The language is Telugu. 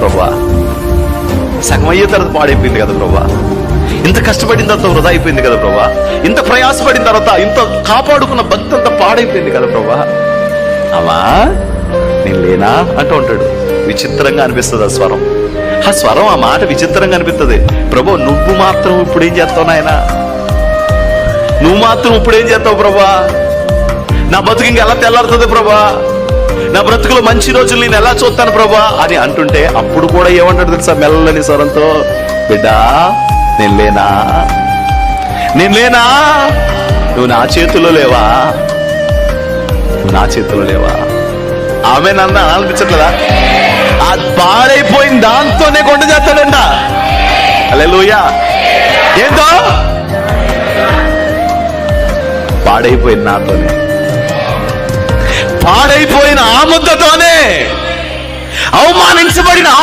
ప్రభా. సగం అయ్యే తర్వాత పాడైపోయింది కదా ప్రభా. ఇంత కష్టపడిన తర్వాత వృధా అయిపోయింది కదా ప్రభా. ఇంత ప్రయాసపడిన తర్వాత ఇంత కాపాడుకున్న భక్తి అంతా పాడైపోయింది కదా ప్రభా. అమ్మా నేను లేనా? అంటూ ఉంటాడు. విచిత్రంగా అనిపిస్తుంది ఆ స్వరం. ఆ స్వరం ఆ మాట విచిత్రంగా అనిపిస్తుంది. ప్రభు నువ్వు మాత్రం ఇప్పుడు ఏం చేస్తావు నాయనా? నువ్వు మాత్రం ఇప్పుడు ఏం చేస్తావు ప్రభా? నా బతుకు ఇంక ఎలా తెల్లారుతుంది ప్రభా? నా బ్రతుకులో మంచి రోజులు నేను ఎలా చూస్తాను ప్రభా? అని అంటుంటే అప్పుడు కూడా ఏమంటాడు తెలుసా మెల్లని స్వరంతో? బిడ్డా నేను లేనా? నేను లేనా? నువ్వు నా చేతిలో లేవా? నా చేతిలో లేవా? ఆమె నన్న అనిపించట్లేదా ఆ పాడైపోయిన దాంతోనే కొండ చేస్తాడంట. లూయా ఏంటో? పాడైపోయింది నాతోనే. పాడైపోయిన అవమానించబడిన